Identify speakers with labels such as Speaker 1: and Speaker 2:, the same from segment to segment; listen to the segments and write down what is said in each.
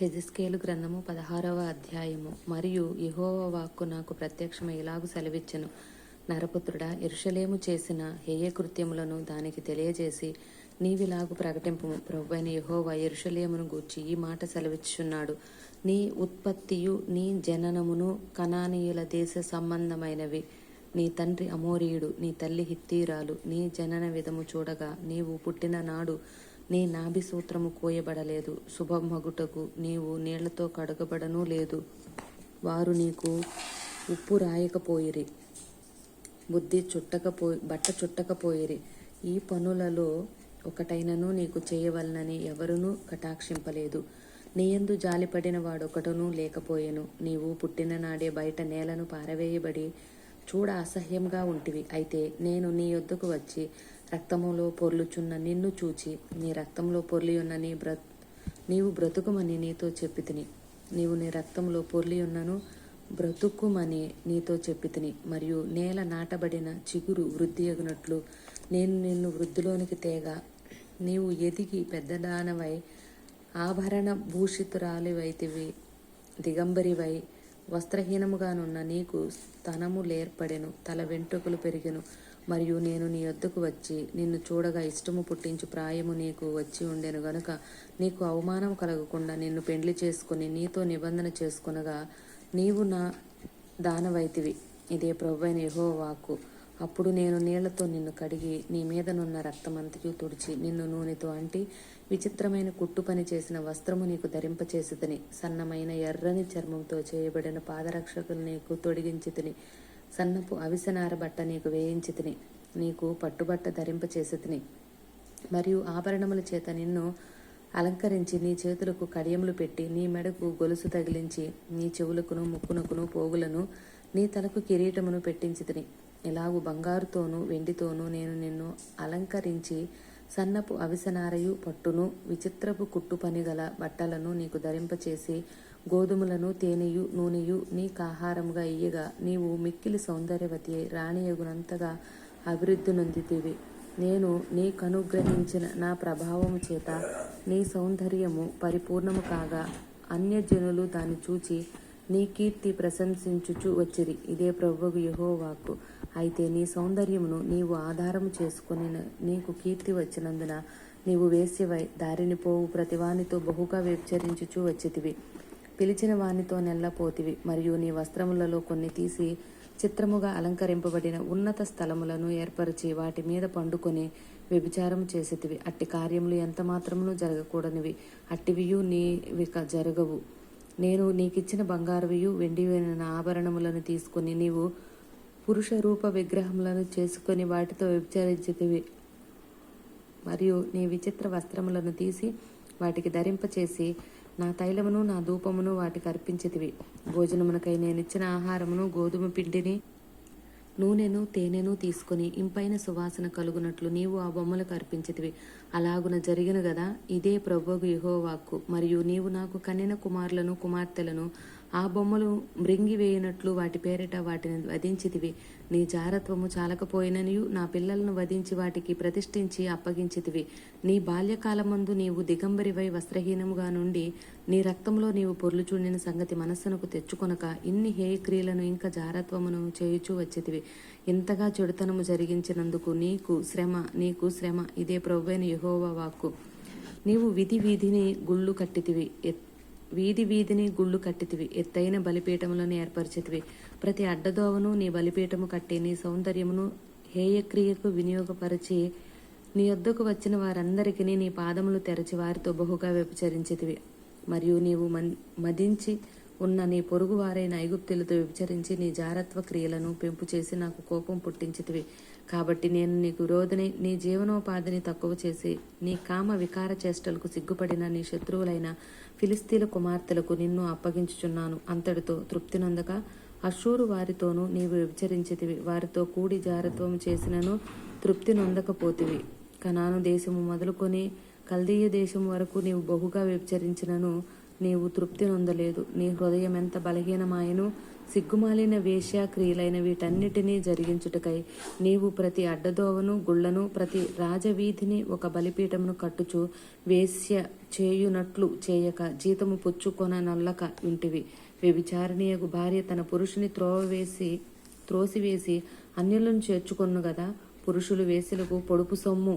Speaker 1: హెజిస్కేలు గ్రంథము పదహారవ అధ్యాయము. మరియు యహోవ వాక్కు నాకు ప్రత్యక్షమై ఇలాగు సెలవిచ్చెను. నరపుత్రుడా ఎరుషలేము చేసిన హేయ కృత్యములను దానికి తెలియజేసి నీవిలాగు ప్రకటింపు ప్రభువైన యహోవ ఎరుషలేమును గూర్చి ఈ మాట సెలవిచ్చున్నాడు నీ ఉత్పత్తియు నీ జననమును కనానీయుల దేశ సంబంధమైనవి. నీ తండ్రి అమోరీయుడు నీ తల్లి హిత్తీరాలు నీ జనన విధము చూడగా నీవు పుట్టిన నాడు నీ నాభి సూత్రము కోయబడలేదు. శుభమగుటకు నీవు నీళ్ళతో కడగబడనూ లేదు. వారు నీకు ఉప్పు రాయకపోయిరి బుద్ధి చుట్టకపో బట్ట చుట్టకపోయిరి. ఈ పనులలో ఒకటైనను నీకు చేయవలనని ఎవరునూ కటాక్షింపలేదు. నీయందు జాలిపడిన వాడొకటనూ లేకపోయెను. నీవు పుట్టిన నాడే బయట నేలను పారవేయబడి చూడ అసహ్యంగా ఉంటివి. అయితే నేను నీ యొద్దకు వచ్చి రక్తములో పొర్లుచున్న నిన్ను చూచి నీ రక్తంలో పొర్లి ఉన్న నీ బ్ర నీవు బ్రతుకుమని నీతో చెప్పి తిని. నీవు నీ రక్తంలో పొర్లి ఉన్నను బ్రతుకుమని నీతో చెప్పి తిని. మరియు నేల నాటబడిన చిగురు వృద్ధి ఎగునట్లు నేను నిన్ను వృద్ధిలోనికి తేగ. నీవు ఎదిగి పెద్దదానవై ఆభరణ భూషితురాలివైతివి దిగంబరివై వస్త్రహీనముగానున్న నీకు స్తనము లేర్పడెను తల వెంట్రుకలు పెరిగెను. మరియు నేను నీ వద్దకు వచ్చి నిన్ను చూడగా ఇష్టము పుట్టించు ప్రాయము నీకు వచ్చి ఉండెను గనుక నీకు అవమానం కలగకుండా నిన్ను పెండ్లి చేసుకుని నీతో నిబంధన చేసుకునగా నీవు నా దానవైతివి. ఇదే ప్రభువైన యహో వాక్కు. అప్పుడు నేను నీళ్ళతో నిన్ను కడిగి నీ మీదనున్న రక్తమంతయు తుడిచి నిన్ను నూనెతో అంటి విచిత్రమైన కుట్టు పని చేసిన వస్త్రము నీకు ధరింపచేసి సన్నమైన ఎర్రని చర్మంతో చేయబడిన పాదరక్షకులు నీకు తొడిగించితిని. సన్నపు అవిసనార బట్ట నీకు వేయించితిని నీకు పట్టుబట్ట ధరింపచేసితిని మరియు ఆభరణముల చేత నిన్ను అలంకరించి నీ చేతులకు కడియములు పెట్టి నీ మెడకు గొలుసు తగిలించి నీ చెవులకును ముక్కునకును పోగులను నీ తలకు కిరీటమును పెట్టించితిని ఇలాగు బంగారుతోనూ వెండితోనూ నేను నిన్ను అలంకరించి సన్నపు అవిసనారయు పట్టును విచిత్రపు కుట్టు పని గల బట్టలను నీకు ధరింపచేసి గోధుమలను తేనెయు నూనెయు నీకాహారముగా ఇయ్యగా. నీవు మిక్కిలి సౌందర్యవతి రాణియగునంతగా అభివృద్ధి నొందితివి. నేను నీకనుగ్రహించిన నా ప్రభావము చేత నీ సౌందర్యము పరిపూర్ణము కాగా అన్యజనులు దాన్ని చూచి నీ కీర్తి ప్రశంసించుచు వచ్చిరి. ఇదే ప్రభువు యహోవాకు. అయితే నీ సౌందర్యమును నీవు ఆధారము చేసుకుని నీకు కీర్తి వచ్చినందున నీవు వేశ్యవై దారిని పోవు ప్రతివానితో బహుగా వ్యభిచరించుచు వచ్చితివి. పిలిచిన వానితో నెల్లపోతివి మరియు నీ వస్త్రములలో కొన్ని తీసి చిత్రముగా అలంకరింపబడిన ఉన్నత స్థలములను ఏర్పరిచి వాటి మీద పండుకొని వ్యభిచారం చేసేటివి అట్టి కార్యములు ఎంత మాత్రమును జరగకూడనివి. అట్టివియు నీవిక జరగవు. నేను నీకిచ్చిన బంగారువియు వెండివైన ఆభరణములను తీసుకుని నీవు పురుష రూప విగ్రహములను చేసుకొని వాటితో వ్యభిచరించితివి. మరియు నీ విచిత్ర వస్త్రములను తీసి వాటికి ధరింపచేసి నా తైలమును నా ధూపమును వాటికి అర్పించితివి. భోజనమునకై నేనిచ్చిన ఆహారమును గోధుమ పిండిని నూనెను తేనెను తీసుకొని ఇంపైన సువాసన కలుగునట్లు నీవు ఆ బొమ్మలకు అర్పించితివి. అలాగున జరిగిన గదా ఇదే ప్రభువు యెహోవాక్కు మరియు నీవు నాకు కన్నిన కుమారులను కుమార్తెలను ఆ బొమ్మలు మృంగివేయునట్లు వాటి పేరిట వాటిని వధించితివి. నీ జారత్వము చాలకపోయిననియు నా పిల్లలను వధించి వాటికి ప్రతిష్ఠించి అప్పగించితివి. నీ బాల్యకాలమందు నీవు దిగంబరివై వస్త్రహీనముగా నుండి నీ రక్తంలో నీవు పొర్లుచుండిన సంగతి మనస్సునకు తెచ్చుకొనక ఇన్ని హేయక్రియలను ఇంకా జారత్వమును చేయుచూ వచ్చితివి. ఇంతగా చెడుతనము జరిగించినందుకు నీకు శ్రమ నీకు శ్రమ ఇదే ప్రభువైన యహోవా వాక్కు. నీవు విధి వీధిని గుళ్ళు కట్టితివి. ఎత్ వీధి వీధిని గుళ్ళు కట్టితివి. ఎత్తైన బలిపీఠములను ఏర్పరిచితివి. ప్రతి అడ్డదోవను నీ బలిపీఠము కట్టి నీ సౌందర్యమును హేయక్రియకు వినియోగపరిచి నీ వద్దకు వచ్చిన వారందరికీ నీ పాదములు తెరచి వారితో బహుగా వ్యభిచరించితివి. మరియు నీవు మన్ మదించి ఉన్న నీ పొరుగు వారైన ఐగుప్తులతో వ్యభిచరించి నీ జారత్వ క్రియలను పెంపు చేసి నాకు కోపం పుట్టించితివి. కాబట్టి నేను నీకు విరోధని నీ జీవనోపాధిని తక్కువ చేసి నీ కామ వికార చేష్టలకు సిగ్గుపడిన నీ శత్రువులైన ఫిలిస్తీన్ల కుమార్తెలకు నిన్ను అప్పగించుచున్నాను. అంతటితో తృప్తి నొందక అశూరు వారితోనూ నీవు వ్యభిచరించితివి వారితో కూడి జారత్వం చేసినను తృప్తి నొందకపోతివి. కనాను దేశము మొదలుకొని కల్దీయ దేశం వరకు నీవు బహుగా విభచరించినను నీవు తృప్తి నొందలేదు. నీ హృదయం ఎంత బలహీనమాయను సిగ్గుమాలిన వేశ్యాక్రియలైన వీటన్నిటినీ జరిగించుటకై నీవు ప్రతి అడ్డదోవను గుళ్ళను ప్రతి రాజవీధిని ఒక బలిపీఠమును కట్టుచు వేశ్య చేయునట్లు చేయక జీతము పుచ్చుకొన నల్లక ఇంటివి. వ్యభిచారణీయకు భార్య తన పురుషుని త్రోవవేసి త్రోసివేసి అన్యులను చేర్చుకొను గదా పురుషులు వేసులకు పొడుపు సొమ్ము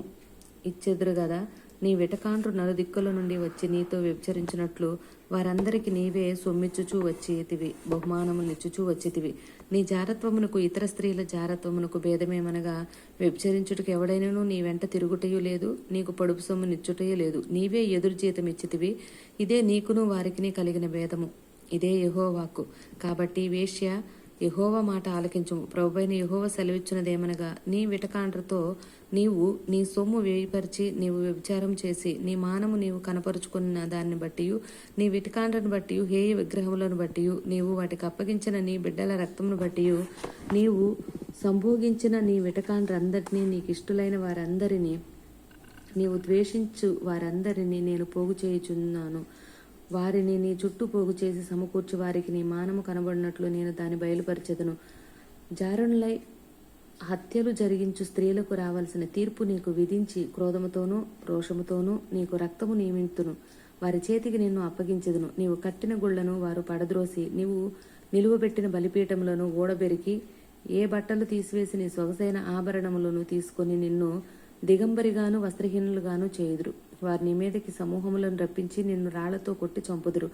Speaker 1: ఇచ్చెదురు గదా నీ విటకాండ్రు నలుదిక్కుల నుండి వచ్చి నీతో వ్యభిచరించినట్లు వారందరికి నీవే సొమ్మిచ్చుచూ వచ్చేతివి బహుమానములిచ్చుచూ వచ్చితివి. నీ జారత్వమునకు ఇతర స్త్రీల జారత్వమునకు భేదమేమనగా వ్యభిచరించుటకు ఎవడైనను నీ వెంట తిరుగుటయు లేదు నీకు పొడుపు సొమ్ము నిచ్చుటయు లేదు. నీవే ఎదురు జీతం ఇచ్చితివి ఇదే నీకును వారికిని కలిగిన భేదము. ఇదే యెహోవాకు. కాబట్టి వేశ్య యహోవ మాట ఆలకించు ప్రభువైన యహోవ సెలవిచ్చినదేమనగా నీ విటకాండ్రతో నీవు నీ సొమ్ము వేయపరిచి నీవు వ్యభిచారం చేసి నీ మానము నీవు కనపరుచుకున్న దాన్ని బట్టి నీ విటకాండ్రను బట్టి హేయ విగ్రహములను బట్టి నీవు వాటికి అప్పగించిన నీ బిడ్డల రక్తమును బట్టి నీవు సంభోగించిన నీ విటకాండ్రందరినీ నీకు ఇష్టలైన వారందరినీ నీవు ద్వేషించు వారందరినీ నేను పోగు చేయుచున్నాను వారిని నీ చుట్టూ పోగు చేసి సమకూర్చి వారికి నీ మానము కనబడినట్లు నేను దాన్ని బయలుపరచెదను. జారుణులై హత్యలు జరిగించు స్త్రీలకు రావాల్సిన తీర్పు నీకు విధించి క్రోధముతోనూ రోషముతోనూ నీకు రక్తము నియమింతును. వారి చేతికి నిన్ను అప్పగించెదను. నీవు కట్టిన గుళ్ళను వారు పడద్రోసి నీవు నిలువబెట్టిన బలిపీఠములను ఓడబెరికి ఏ బట్టలు తీసివేసి నీ సొగసైన ఆభరణములను తీసుకొని నిన్ను దిగంబరిగాను వస్త్రహీనులుగాను చేయుదురు. వారిని మీదకి సమూహములను రప్పించి నిన్ను రాళ్ళతో కొట్టి చంపుదురు.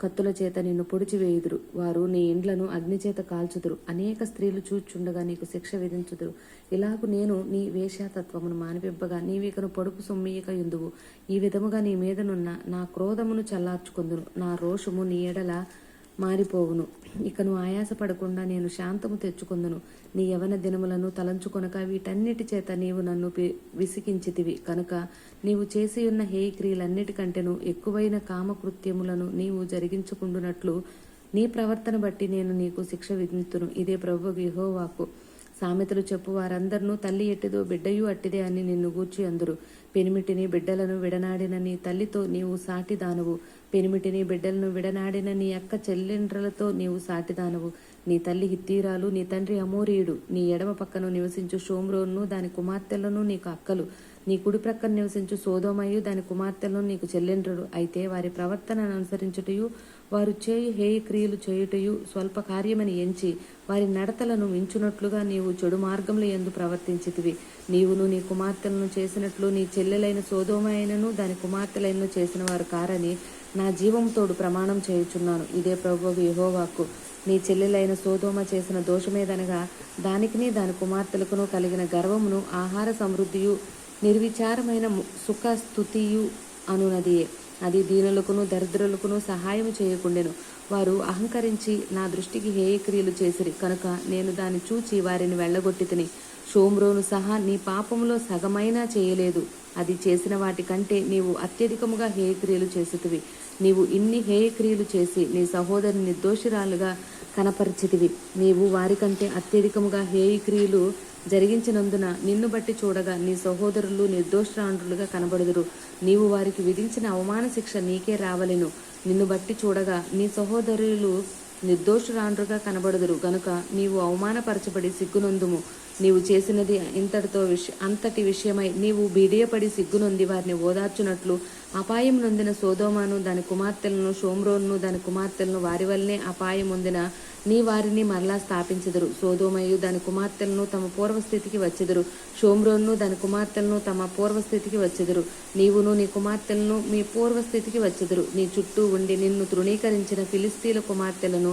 Speaker 1: కత్తుల చేత నిన్ను పొడిచి వేయుదురు. వారు నీ ఇండ్లను అగ్ని చేత కాల్చుదురు. అనేక స్త్రీలు చూచుండగా నీకు శిక్ష విధించుదురు. ఇలాగు నేను నీ వేషాతత్వమును మానిపింపగా నీవికను పొడుపు సొమ్మియక ఎందువు ఈ విధముగా నీ మీదనున్న నా క్రోధమును చల్లార్చుకుందును. నా రోషము నీ ఎడల మారిపోవును. ఇకను ఆయాసపడకుండా నేను శాంతము తెచ్చుకుందును. నీ యవన దినములను తలంచుకొనక వీటన్నిటి చేత నీవు నన్ను విసికించితివి. విసిగించితివి కనుక నీవు చేసి ఉన్న హేయ క్రియలన్నిటికంటేను ఎక్కువైన కామకృత్యములను నీవు జరిగించుకుంటున్నట్లు నీ ప్రవర్తన బట్టి నేను నీకు శిక్ష విధింతును ఇదే ప్రభు యెహోవాకు. సామెతలు చెప్పు వారందరినూ తల్లి ఎట్టిదో బిడ్డయు అట్టిదే అని నిన్ను గూర్చి అందరు. పెనిమిటిని బిడ్డలను విడనాడిన నీ తల్లితో నీవు సాటిదానవు పెనిమిటిని బిడ్డలను విడనాడిన నీ అక్క చెల్లెండ్రలతో నీవు సాటిదానవు నీ తల్లి హిత్తీరాలు నీ తండ్రి అమోరీయుడు. నీ ఎడమ పక్కన నివసించు షోమ్రోను దాని కుమార్తెలను నీకు అక్కలు. నీ కుడి ప్రక్కన నివసించు సోదోమయ్యు దాని కుమార్తెలను నీకు చెల్లెండ్రుడు అయితే వారి ప్రవర్తనను అనుసరించుటయు వారు చేయు హేయ క్రియలు చేయుటయు స్వల్ప కార్యమని ఎంచి వారి నడతలను మించునట్లుగా నీవు చెడు మార్గంలో ఎందు ప్రవర్తించితివి. నీవును నీ కుమార్తెలను చేసినట్లు నీ చెల్లెలైన సోదోమైనను దాని కుమార్తెలైనను చేసిన వారు కారని నా జీవంతోడు ప్రమాణం చేయుచున్నాను. ఇదే ప్రభు యహోవాకు. నీ చెల్లెలైన సోదోమ చేసిన దోషమేదనగా దానికిని దాని కుమార్తెలకును కలిగిన గర్వమును ఆహార సమృద్ధియు నిర్విచారమైన సుఖ స్థుతియు అనునదియే. అది దీనులకును దరిద్రులకును సహాయం చేయకుండెను. వారు అహంకరించి నా దృష్టికి హేయక్రియలు చేసిరి. కనుక నేను దాన్ని చూచి వారిని వెళ్ళగొట్టి తిని. షోమ్రోను సహా నీ పాపములో సగమైనా చేయలేదు. అది చేసిన వాటి కంటే నీవు అత్యధికముగా హేయక్రియలు చేసితివి. నీవు ఇన్ని హేయక్రియలు చేసి నీ సహోదరుని నిర్దోషిరాలుగా కనపరిచితివి. నీవు వారికంటే అత్యధికముగా హేయక్రియలు జరిగించినందున నిన్ను బట్టి చూడగా నీ సహోదరులు నిర్దోషరాండ్రులుగా కనబడుదురు. నీవు వారికి విధించిన అవమాన శిక్ష నీకే రావలెను. నిన్ను బట్టి చూడగా నీ సహోదరులు నిర్దోషురాండ్రుగా కనబడుదురు. గనుక నీవు అవమానపరచబడి సిగ్గునందుము. నీవు చేసినది ఇంతటితో విష అంతటి విషయమై నీవు బిడియపడి సిగ్గునొంది వారిని ఓదార్చునట్లు అపాయం నొందిన సోదోమాను దాని కుమార్తెలను షోమ్రోన్ను దాని కుమార్తెలను వారి వల్లనే అపాయం పొందిన నీ వారిని మరలా స్థాపించెదరు. సోదోమయు దాని కుమార్తెలను తమ పూర్వస్థితికి వచ్చెదరు. షోమ్రోన్ను దాని కుమార్తెలను తమ పూర్వస్థితికి వచ్చెదరు. నీవును నీ కుమార్తెలను మీ పూర్వస్థితికి వచ్చెదరు. నీ చుట్టూ ఉండి నిన్ను తృణీకరించిన ఫిలిస్తీన్ల కుమార్తెలను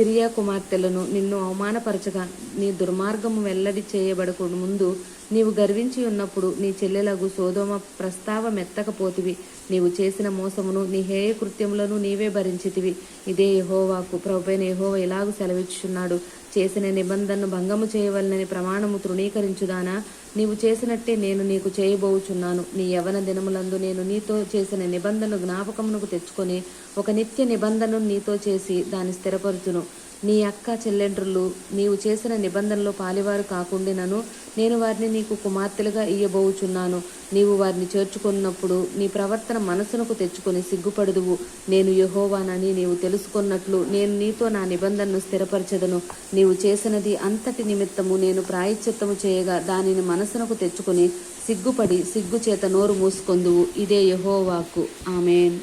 Speaker 1: సిరియా కుమార్తెలను నిన్ను అవమానపరచగా నీ దుర్మార్గము వెల్లడి చేయబడకు ముందు నీవు గర్వించి ఉన్నప్పుడు నీ చెల్లెలగు సోదోమ ప్రస్తావ మెత్తకపోతివి నీవు చేసిన మోసమును నీ హేయ కృత్యములను నీవే భరించితివి. ఇదే యహోవాకు ప్రభుపైన యహోవ ఇలాగు సెలవిచ్చున్నాడు చేసిన నిబంధనను భంగము చేయవలనని ప్రమాణము తృణీకరించుదానా? నీవు చేసినట్టే నేను నీకు చేయబోచున్నాను. నీ యవన దినములందు నేను నీతో చేసిన నిబంధనను జ్ఞాపకమునకు తెచ్చుకొని ఒక నిత్య నిబంధనను నీతో చేసి దాన్ని స్థిరపరచును. నీ అక్క చెల్లెండ్రులు నీవు చేసిన నిబంధనలో పాలివారు కాకుండినను నేను వారిని నీకు కుమార్తెలుగా ఇయ్యబోచున్నాను. నీవు వారిని చేర్చుకున్నప్పుడు నీ ప్రవర్తన మనసునకు తెచ్చుకొని సిగ్గుపడుదువు. నేను యహోవానని నీవు తెలుసుకున్నట్లు నేను నీతో నా నిబంధనను స్థిరపరచదను. నీవు చేసినది అంతటి నిమిత్తము నేను ప్రాయశ్చిత్తము చేయగా దానిని మనసునకు తెచ్చుకొని సిగ్గుపడి సిగ్గు చేత నోరు మూసుకొందువు. ఇదే యహోవాకు. ఆమెన్.